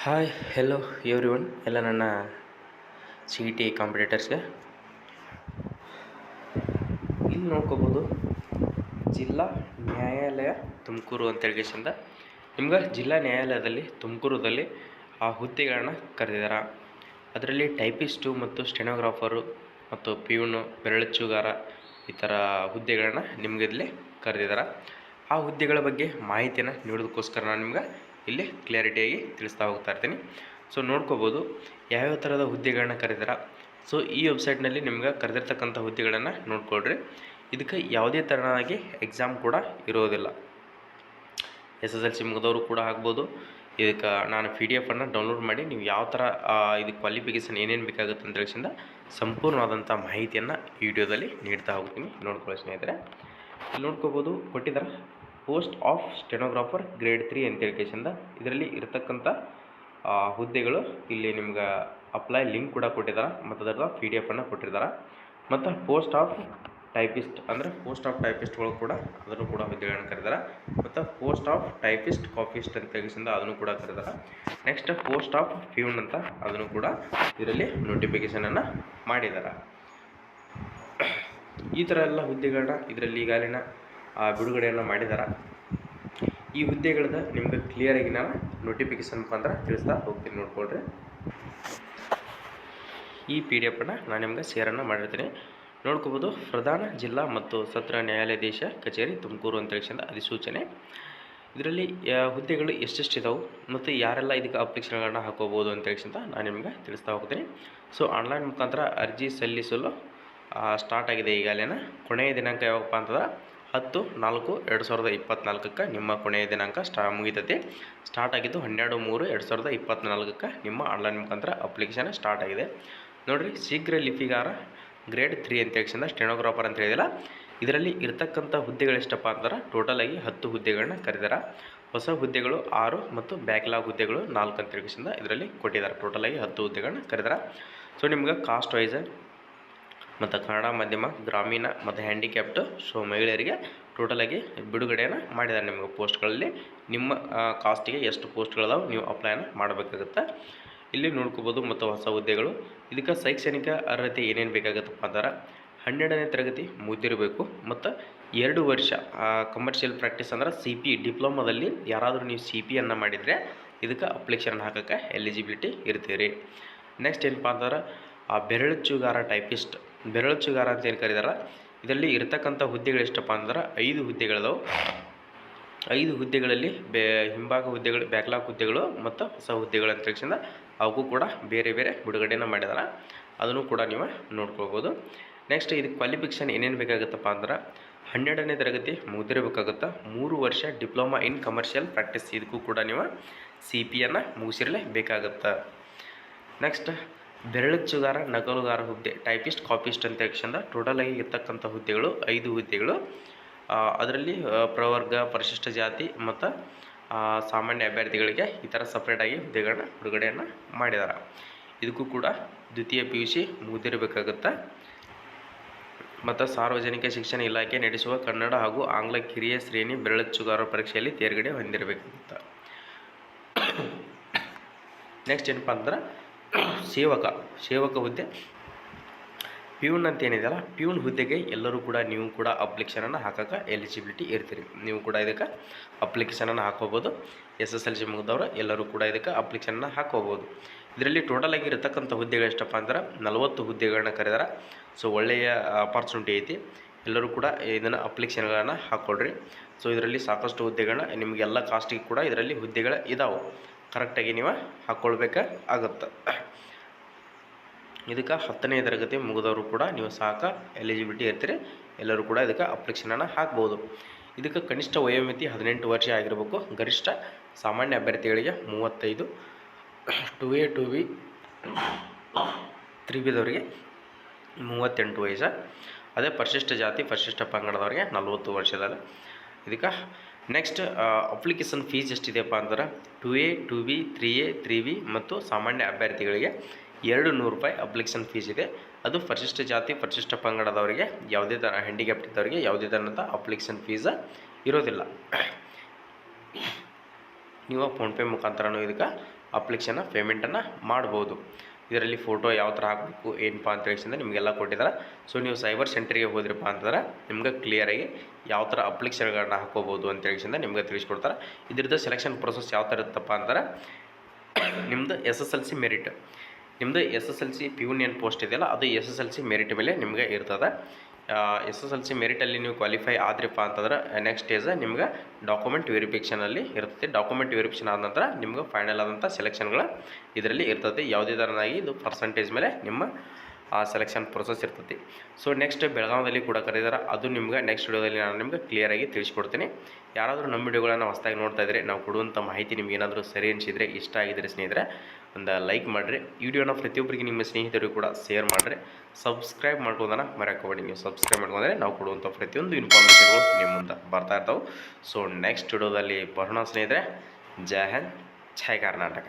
Hi hello every one ಎಲ್ಲ ನನ್ನ C E T ಕಾಂಪಿಟೇಟರ್ಸ್ಗೆ ಇಲ್ಲಿ ನೋಡ್ಕೋಬೋದು ಜಿಲ್ಲಾ ನ್ಯಾಯಾಲಯ ತುಮಕೂರು ಅಂತ ಹೇಳ್ಕೇಸಿಂದ ನಿಮ್ಗೆ ಜಿಲ್ಲಾ ನ್ಯಾಯಾಲಯದಲ್ಲಿ ತುಮಕೂರುದಲ್ಲಿ ಆ ಹುದ್ದೆಗಳನ್ನ ಕರೆದಿದ್ದಾರೆ ಅದರಲ್ಲಿ ಟೈಪಿಸ್ಟು ಮತ್ತು ಸ್ಟೆನೋಗ್ರಾಫರು ಮತ್ತು ಪಿಯೂನು ಬೆರಳಚ್ಚುಗಾರ ಈ ಥರ ಹುದ್ದೆಗಳನ್ನ ನಿಮ್ಗೆ ಇಲ್ಲಿ ಕರೆದಿದ್ದಾರೆ ಆ ಹುದ್ದೆಗಳ ಬಗ್ಗೆ ಮಾಹಿತಿಯನ್ನು ನೀಡೋದಕ್ಕೋಸ್ಕರ ನಾನು ನಿಮ್ಗೆ ಇಲ್ಲಿ ಕ್ಲಾರಿಟಿಯಾಗಿ ತಿಳಿಸ್ತಾ ಹೋಗ್ತಾ ಇರ್ತೀನಿ. ಸೊ ನೋಡ್ಕೋಬೋದು ಯಾವ್ಯಾವ ಥರದ ಹುದ್ದೆಗಳನ್ನ ಕರೆದಿರ ಸೊ ಈ ವೆಬ್ಸೈಟ್ನಲ್ಲಿ ನಿಮ್ಗೆ ಕರೆದಿರ್ತಕ್ಕಂಥ ಹುದ್ದೆಗಳನ್ನು ನೋಡ್ಕೊಳ್ರಿ. ಇದಕ್ಕೆ ಯಾವುದೇ ಥರನಾಗಿ ಎಕ್ಸಾಮ್ ಕೂಡ ಇರೋದಿಲ್ಲ. ಎಸ್ ಎಸ್ ಎಲ್ ಸಿ ಮುಗಿದವರು ಕೂಡ ಆಗ್ಬೋದು. ಇದಕ್ಕೆ ನಾನು ಪಿ ಡಿ ಎಫನ್ನು ಡೌನ್ಲೋಡ್ ಮಾಡಿ ನೀವು ಯಾವ ಥರ ಇದು ಕ್ವಾಲಿಫಿಕೇಷನ್ ಏನೇನು ಬೇಕಾಗುತ್ತೆ ಅಂತ ಹೇಳಿಸಿಂದ ಸಂಪೂರ್ಣವಾದಂಥ ಮಾಹಿತಿಯನ್ನು ಈ ವಿಡಿಯೋದಲ್ಲಿ ನೀಡ್ತಾ ಹೋಗ್ತೀನಿ. ನೋಡ್ಕೊಳ್ಳಿ ಸ್ನೇಹಿತರೆ. ನೋಡ್ಕೋಬೋದು ಕೊಟ್ಟಿದ್ದಾರೆ post of stenographer grade three ಅಂತ ಹೇಳ್ಕೇಸಿಂದ ಇದರಲ್ಲಿ ಇರತಕ್ಕಂಥ ಹುದ್ದೆಗಳು ಇಲ್ಲಿ ನಿಮ್ಗೆ ಅಪ್ಲೈ ಲಿಂಕ್ ಕೂಡ ಕೊಟ್ಟಿದ್ದಾರೆ ಮತ್ತು ಅದರ ಪಿ ಡಿ ಎಫನ್ನು ಕೊಟ್ಟಿದ್ದಾರೆ ಮತ್ತು ಪೋಸ್ಟ್ ಆಫ್ ಟೈಪಿಸ್ಟ್ ಅಂದರೆ ಪೋಸ್ಟ್ ಆಫ್ ಟೈಪಿಸ್ಟ್ಗಳು ಕೂಡ ಅದನ್ನು ಕೂಡ ಹುದ್ದೆಗಳನ್ನು ಕರೆದಾರೆ ಮತ್ತು ಪೋಸ್ಟ್ ಆಫ್ ಟೈಪಿಸ್ಟ್ ಕಾಫಿಸ್ಟ್ ಅಂತ ತೆಗೆಸಿಂದ ಅದನ್ನು ಕೂಡ ಕರೆದಾರೆ ನೆಕ್ಸ್ಟ್ ಪೋಸ್ಟ್ ಆಫ್ ಫ್ಯೂನ್ ಅಂತ ಅದನ್ನು ಕೂಡ ಇದರಲ್ಲಿ ನೋಟಿಫಿಕೇಷನನ್ನು ಮಾಡಿದ್ದಾರೆ ಈ ಥರ ಎಲ್ಲ ಹುದ್ದೆಗಳನ್ನ ಇದರಲ್ಲಿ ಈಗಾಗಲಿನ ಆ, ಬಿಡುಗಡೆಯನ್ನು ಮಾಡಿದ್ದಾರೆ ಈ ಹುದ್ದೆಗಳದ ನಿಮ್ಗೆ ಕ್ಲಿಯರಾಗಿ ನಾನು ನೋಟಿಫಿಕೇಶನ್ ಮುಖಾಂತರ ತಿಳಿಸ್ತಾ ಹೋಗ್ತೀನಿ ನೋಡ್ಕೊಳ್ರಿ. ಈ ಪಿ ಡಿ ಎಫನ್ನು ನಾನು ನಿಮ್ಗೆ ಶೇರನ್ನು ಮಾಡಿರ್ತೀನಿ. ನೋಡ್ಕೋಬೋದು, ಪ್ರಧಾನ, ಜಿಲ್ಲಾ ಮತ್ತು ಸತ್ರ ನ್ಯಾಯಾಲಯಾಧೀಶ ಕಚೇರಿ ತುಮಕೂರು ಅಂತ ಅಧಿಸೂಚನೆ. ಇದರಲ್ಲಿ ಹುದ್ದೆಗಳು ಎಷ್ಟೆಷ್ಟು ಇದಾವೆ ಮತ್ತು ಯಾರೆಲ್ಲ ಇದಕ್ಕೆ ಅಪ್ಲಿಕೇಶನ್ಗಳನ್ನ ಹಾಕೋಬೋದು ಅಂತ ನಾನು ನಿಮ್ಗೆ ತಿಳಿಸ್ತಾ ಹೋಗ್ತೀನಿ. ಸೊ ಆನ್ಲೈನ್ ಮುಖಾಂತರ ಅರ್ಜಿ ಸಲ್ಲಿಸಲು ಸ್ಟಾರ್ಟ್ ಆಗಿದೆ ಈಗಾಗಲೇ ಕೊನೆಯ ದಿನಾಂಕ ಯಾವಪ್ಪ ಅಂತಂದ್ರೆ ಹತ್ತು, ನಾಲ್ಕು, ಎರಡು ಸಾವಿರದ ಇಪ್ಪತ್ತ್ನಾಲ್ಕಕ್ಕೆ ನಿಮ್ಮ ಕೊನೆಯ ದಿನಾಂಕ ಸ್ಟಾ, ಮುಗಿತೈತಿ. ಸ್ಟಾರ್ಟ್ ಆಗಿದ್ದು ಹನ್ನೆರಡು, ಮೂರು, ಎರಡು ಸಾವಿರದ ಇಪ್ಪತ್ತ್ನಾಲ್ಕಕ್ಕೆ ನಿಮ್ಮ ಆನ್ಲೈನ್ ಮುಖಾಂತರ ಅಪ್ಲಿಕೇಶನ್ ಸ್ಟಾರ್ಟ್ ಆಗಿದೆ. ನೋಡಿರಿ, ಶೀಘ್ರ ಲಿಪಿಗಾರ ಗ್ರೇಡ್ ತ್ರೀ ಅಂತ ಹೇಳಿಸಿಂದ ಸ್ಟೆನೋಗ್ರಾಫರ್ ಅಂತ ಹೇಳಿದಿಲ್ಲ. ಇದರಲ್ಲಿ ಇರತಕ್ಕಂಥ ಹುದ್ದೆಗಳೆಷ್ಟಪ್ಪ ಅಂದ್ರೆ ಟೋಟಲ್ ಟೋಟಲಾಗಿ ಹತ್ತು ಹುದ್ದೆಗಳನ್ನ ಕರೆದಾರ ಹೊಸ ಹುದ್ದೆಗಳು ಆರು ಮತ್ತು ಬ್ಯಾಕ್ಲಾಗ್ ಹುದ್ದೆಗಳು ನಾಲ್ಕು ಅಂತ ಇದರಲ್ಲಿ ಕೊಟ್ಟಿದ್ದಾರೆ ಟೋಟಲಾಗಿ ಹತ್ತು ಹುದ್ದೆಗಳನ್ನ ಕರೆದಾರ ಸೊ, ನಿಮ್ಗೆ ಕಾಸ್ಟ್ ವೈಸ್ ಮತ್ತು ಕನ್ನಡ ಮಾಧ್ಯಮ ಗ್ರಾಮೀಣ ಮತ್ತು ಹ್ಯಾಂಡಿಕ್ಯಾಪ್ಟು ಸೊ ಮಹಿಳೆಯರಿಗೆ ಟೋಟಲಾಗಿ ಬಿಡುಗಡೆಯನ್ನು ಮಾಡಿದ್ದಾರೆ. ನಿಮಗೆ ಪೋಸ್ಟ್ಗಳಲ್ಲಿ ನಿಮ್ಮ ಕಾಸ್ಟಿಗೆ ಎಷ್ಟು ಪೋಸ್ಟ್ಗಳಿದಾವೆ ನೀವು ಅಪ್ಲೈನ ಮಾಡಬೇಕಾಗುತ್ತೆ. ಇಲ್ಲಿ ನೋಡ್ಕೋಬೋದು ಮತ್ತು ಹೊಸ ಹುದ್ದೆಗಳು. ಇದಕ್ಕೆ ಶೈಕ್ಷಣಿಕ ಅರ್ಹತೆ ಏನೇನು ಬೇಕಾಗುತ್ತಪ್ಪ ಅಂದ್ರೆ ಹನ್ನೆರಡನೇ ತರಗತಿ ಮುಗಿದಿರಬೇಕು ಮತ್ತು ಎರಡು ವರ್ಷ ಕಮರ್ಷಿಯಲ್ ಪ್ರಾಕ್ಟೀಸ್ ಅಂದ್ರೆ ಸಿ ಪಿ ಡಿಪ್ಲೊಮಾದಲ್ಲಿ ಯಾರಾದರೂ ನೀವು ಸಿ ಪಿಯನ್ನು ಮಾಡಿದರೆ ಇದಕ್ಕೆ ಅಪ್ಲಿಕೇಶನ್ ಹಾಕೋಕ್ಕೆ ಎಲಿಜಿಬಿಲಿಟಿ ಇರ್ತೀರಿ. ನೆಕ್ಸ್ಟ್ ಏನಪ್ಪ ಅಂದ್ರೆ ಆ ಬೆರಳುಚ್ಚುಗಾರ ಟೈಪಿಸ್ಟ್ ಬೆರಳಚ್ಚುಗಾರ ಅಂತ ಏನು ಕರೀತಾರ ಇದರಲ್ಲಿ ಇರತಕ್ಕಂಥ ಹುದ್ದೆಗಳು ಎಷ್ಟಪ್ಪ ಅಂದ್ರೆ ಐದು ಹುದ್ದೆಗಳಿದಾವೆ. ಐದು ಹುದ್ದೆಗಳಲ್ಲಿ ಬೇ, ಹಿಂಭಾಗ ಹುದ್ದೆಗಳು, ಬ್ಯಾಕ್ಲಾಗ್ ಹುದ್ದೆಗಳು ಮತ್ತು ಹೊಸ ಹುದ್ದೆಗಳು ಅಂತ ತಕ್ಷಣ ಅವಕ್ಕೂ ಕೂಡ ಬೇರೆ ಬೇರೆ ಬಿಡುಗಡೆನ ಮಾಡಿದಾರೆ. ಅದನ್ನು ಕೂಡ ನೀವು ನೋಡ್ಕೋಬೋದು ನೆಕ್ಸ್ಟ್ ಇದಕ್ಕೆ ಕ್ವಾಲಿಫಿಕೇಷನ್ ಏನೇನು ಬೇಕಾಗುತ್ತಪ್ಪ ಅಂದ್ರೆ ಹನ್ನೆರಡನೇ ತರಗತಿ ಮುಗಿದಿರಬೇಕಾಗುತ್ತೆ. ಮೂರು ವರ್ಷ ಡಿಪ್ಲೊಮಾ ಇನ್ ಕಮರ್ಷಿಯಲ್ ಪ್ರಾಕ್ಟೀಸ್ ಇದಕ್ಕೂ ಕೂಡ ನೀವು ಸಿ ಪಿಯನ್ನು ಮುಗಿಸಿರಲೇಬೇಕಾಗುತ್ತೆ ನೆಕ್ಸ್ಟ್ ಬೆರಳಚ್ಚುಗಾರ ನಕಲುಗಾರ ಹುದ್ದೆ ಟೈಪಿಸ್ಟ್ ಕಾಪಿಸ್ಟ್ ಅಂತ ಟೋಟಲ್ ಆಗಿ ಇರ್ತಕ್ಕಂಥ ಹುದ್ದೆಗಳು, ಐದು ಹುದ್ದೆಗಳು. ಅದರಲ್ಲಿ ಪ್ರವರ್ಗ, ಪರಿಶಿಷ್ಟ ಜಾತಿ ಮತ್ತು ಸಾಮಾನ್ಯ ಅಭ್ಯರ್ಥಿಗಳಿಗೆ ಈ ಥರ ಸಪ್ರೇಟಾಗಿ ಹುದ್ದೆಗಳನ್ನ ಬಿಡುಗಡೆಯನ್ನು ಮಾಡಿದ್ದಾರೆ ಇದಕ್ಕೂ ಕೂಡ ದ್ವಿತೀಯ ಪಿ ಯು ಸಿ ಮುಗಿದಿರಬೇಕಾಗುತ್ತೆ. ಮತ್ತು ಸಾರ್ವಜನಿಕ ಶಿಕ್ಷಣ ಇಲಾಖೆ ನಡೆಸುವ ಕನ್ನಡ ಹಾಗೂ ಆಂಗ್ಲ ಕಿರಿಯ ಶ್ರೇಣಿ ಬೆರಳಚ್ಚುಗಾರ ಪರೀಕ್ಷೆಯಲ್ಲಿ ತೇರ್ಗಡೆ ಹೊಂದಿರಬೇಕಾಗುತ್ತೆ. ನೆಕ್ಸ್ಟ್ ಏನಪ್ಪ ಅಂದ್ರೆ ಸೇವಕ ಸೇವಕ ಹುದ್ದೆ. ಪ್ಯೂನ್ ಅಂತ ಏನಿದೆಯಲ್ಲ ಪ್ಯೂನ್ ಹುದ್ದೆಗೆ ಎಲ್ಲರೂ ಕೂಡ ನೀವು ಕೂಡ ಅಪ್ಲಿಕೇಶನನ್ನು ಹಾಕೋಕೆ ಎಲಿಜಿಬಿಲಿಟಿ ಇರ್ತೀರಿ. ನೀವು ಕೂಡ ಇದಕ್ಕೆ ಅಪ್ಲಿಕೇಶನನ್ನು ಹಾಕೋಬೋದು. ಎಸ್ ಎಸ್ ಎಲ್ ಸಿ ಮುಗಿದವರು ಎಲ್ಲರೂ ಕೂಡ ಇದಕ್ಕೆ ಅಪ್ಲಿಕೇಶನ್ನ ಹಾಕೋಬೋದು. ಇದರಲ್ಲಿ ಟೋಟಲ್ ಆಗಿ ಇರತಕ್ಕಂಥ ಹುದ್ದೆಗಳು ಎಷ್ಟಪ್ಪ ಅಂದ್ರೆ ನಲವತ್ತು ಹುದ್ದೆಗಳನ್ನ ಕರೆದಾರ. ಸೊ ಒಳ್ಳೆಯ ಆಪರ್ಚುನಿಟಿ ಐತಿ. ಎಲ್ಲರೂ ಕೂಡ ಇದನ್ನು ಅಪ್ಲಿಕೇಶನ್ಗಳನ್ನು ಹಾಕ್ಕೊಳ್ರಿ ಸೊ ಇದರಲ್ಲಿ ಸಾಕಷ್ಟು ಹುದ್ದೆಗಳನ್ನ ನಿಮಗೆಲ್ಲ ಕಾಸ್ಟಿಗೆ ಕೂಡ ಇದರಲ್ಲಿ ಹುದ್ದೆಗಳು ಇದಾವೆ. ಕರೆಕ್ಟಾಗಿ ನೀವು ಹಾಕ್ಕೊಳ್ಬೇಕಾಗತ್ತೆ ಇದಕ್ಕೆ ಹತ್ತನೇ ತರಗತಿ ಮುಗಿದವರು ಕೂಡ ನೀವು ಸಾಕ ಎಲಿಜಿಬಿಲಿಟಿ ಇರ್ತೀರಿ. ಎಲ್ಲರೂ ಕೂಡ ಇದಕ್ಕೆ ಅಪ್ಲಿಕೇಶನನ್ನು ಹಾಕ್ಬೋದು. ಇದಕ್ಕೆ ಕನಿಷ್ಠ ವಯೋಮಿತಿ ಹದಿನೆಂಟು ವರ್ಷ ಆಗಿರಬೇಕು. ಗರಿಷ್ಠ ಸಾಮಾನ್ಯ ಅಭ್ಯರ್ಥಿಗಳಿಗೆ ಮೂವತ್ತೈದು two A two B three ಬಿದವರಿಗೆ ಮೂವತ್ತೆಂಟು ವಯಸ್ಸು. ಅದೇ ಪರಿಶಿಷ್ಟ ಜಾತಿ, ಪರಿಶಿಷ್ಟ ಪಂಗಡದವರಿಗೆ ನಲವತ್ತು ವರ್ಷದಲ್ಲಿ ಇದಕ್ಕೆ ನೆಕ್ಸ್ಟ್ ಅಪ್ಲಿಕೇಶನ್ ಫೀಸ್ ಎಷ್ಟಿದೆಯಪ್ಪ ಅಂದ್ರೆ two A two B three A three V ಮತ್ತು ಸಾಮಾನ್ಯ ಅಭ್ಯರ್ಥಿಗಳಿಗೆ ಎರಡು ನೂರು ರೂಪಾಯಿ ಅಪ್ಲಿಕೇಶನ್ ಫೀಸ್ ಇದೆ. ಅದು ಪರಿಶಿಷ್ಟ ಜಾತಿ, ಪರಿಶಿಷ್ಟ ಪಂಗಡದವರಿಗೆ ಯಾವುದೇ ಥರ ಹ್ಯಾಂಡಿಕ್ಯಾಪ್ಟ್ ಇದ್ದವರಿಗೆ ಯಾವುದೇ ಥರದ ಅಪ್ಲಿಕೇಶನ್ ಫೀಸ್ ಇರೋದಿಲ್ಲ. ನೀವು ಫೋನ್ಪೇ ಮುಖಾಂತರನೂ ಇದಕ್ಕೆ ಅಪ್ಲಿಕೇಶನ್ನ ಪೇಮೆಂಟನ್ನು ಮಾಡ್ಬೋದು. ಇದರಲ್ಲಿ ಫೋಟೋ ಯಾವ ಥರ ಹಾಕಬೇಕು ಏನಪ್ಪ ಅಂತ ಹೇಳಿಸಿಂದ ನಿಮಗೆಲ್ಲ ಕೊಟ್ಟಿದ್ದಾರೆ. ಸೊ ನೀವು ಸೈಬರ್ ಸೆಂಟ್ರಿಗೆ ಹೋದ್ರಪ್ಪ ಅಂತಂದ್ರೆ ನಿಮ್ಗೆ ಕ್ಲಿಯರಾಗಿ ಯಾವ ಥರ ಅಪ್ಲಿಕೇಶನ್ಗಳನ್ನ ಹಾಕೋಬೋದು ಅಂತ ಹೇಳಿಸಿಂದ ನಿಮ್ಗೆ ತಿಳಿಸ್ಕೊಡ್ತಾರೆ. ಇದ್ರದ್ದು ಸೆಲೆಕ್ಷನ್ ಪ್ರೊಸೆಸ್ ಯಾವ ಥರ ಇರುತ್ತಪ್ಪ ಅಂದ್ರೆ ನಿಮ್ಮದು S S L C merit ನಿಮ್ಮದು S S L C P ಪಿಯೂನಿಯನ್ post ಇದೆಯಲ್ಲ, ಅದು S S L C merit ಮೇಲೆ ನಿಮಗೆ ಇರ್ತದೆ. ಎಸ್ ಎಸ್ ಎಲ್ ಸಿ ಮೆರಿಟಲ್ಲಿ ನೀವು ಕ್ವಾಲಿಫೈ ಆದ್ರಿಪ್ಪ ಅಂತಂದ್ರೆ ನೆಕ್ಸ್ಟ್ ಸ್ಟೇಜ್ ನಿಮ್ಗೆ ಡಾಕ್ಯುಮೆಂಟ್ ವೆರಿಫಿಕೇಷನಲ್ಲಿ ಇರ್ತದೆ ಡಾಕ್ಯುಮೆಂಟ್ ವೆರಿಫಿಕೇಷನ್ ಆದ ನಂತರ ನಿಮ್ಗೆ ಫೈನಲ್ ಆದಂಥ ಸೆಲೆಕ್ಷನ್ಗಳು ಇದರಲ್ಲಿ ಇರ್ತದೆ ಯಾವುದೇ ಥರನಾಗಿ ಇದು ಪರ್ಸಂಟೇಜ್ ಮೇಲೆ ನಿಮ್ಮ, ಆ ಸೆಲೆಕ್ಷನ್ ಪ್ರೊಸೆಸ್ ಇರ್ತೈತಿ. ಸೊ ನೆಕ್ಸ್ಟ್ ಬೆಳಗಾವದಲ್ಲಿ ಕೂಡ ಕರೀತಾರೆ ಅದು ನಿಮ್ಗೆ ನೆಕ್ಸ್ಟ್ ವಿಡಿಯೋದಲ್ಲಿ ನಾನು ನಿಮ್ಗೆ ಕ್ಲಿಯರಾಗಿ ತಿಳಿಸ್ಕೊಡ್ತೀನಿ. ಯಾರಾದರೂ ನಮ್ಮ ವಿಡಿಯೋಗಳನ್ನು ಹೊಸದಾಗಿ ನೋಡ್ತಾ ಇದ್ದರೆ ನಾವು ಕೊಡುವಂಥ ಮಾಹಿತಿ ನಿಮ್ಗೆ ಏನಾದರೂ ಸರಿ ಅನಿಸಿದರೆ, ಇಷ್ಟ ಆಗಿದ್ರೆ ಸ್ನೇಹಿತರೆ ಒಂದು ಲೈಕ್ ಮಾಡಿರಿ. ವಿಡಿಯೋನ ಪ್ರತಿಯೊಬ್ಬರಿಗೆ ನಿಮ್ಮ ಸ್ನೇಹಿತರಿಗೂ ಕೂಡ ಶೇರ್ ಮಾಡಿರಿ. ಸಬ್ಸ್ಕ್ರೈಬ್ ಮಾಡ್ಕೋದನ್ನ ಮರೆಯೋಕೋಬೇಡಿ ನೀವು ಸಬ್ಸ್ಕ್ರೈಬ್ ಮಾಡ್ಕೊಂಡ್ರೆ ನಾವು ಕೊಡುವಂಥ ಪ್ರತಿಯೊಂದು ಇನ್ಫಾರ್ಮೇಷನ್ಗಳು ನಿಮ್ಮ ಮುಂದೆ ಬರ್ತಾ ಇರ್ತಾವೆ. ಸೊ ನೆಕ್ಸ್ಟ್ ವಿಡಿಯೋದಲ್ಲಿ ಬರೋಣ ಸ್ನೇಹಿತರೆ. ಜೈ ಹಿಂದ್, ಜೈ ಕರ್ನಾಟಕ.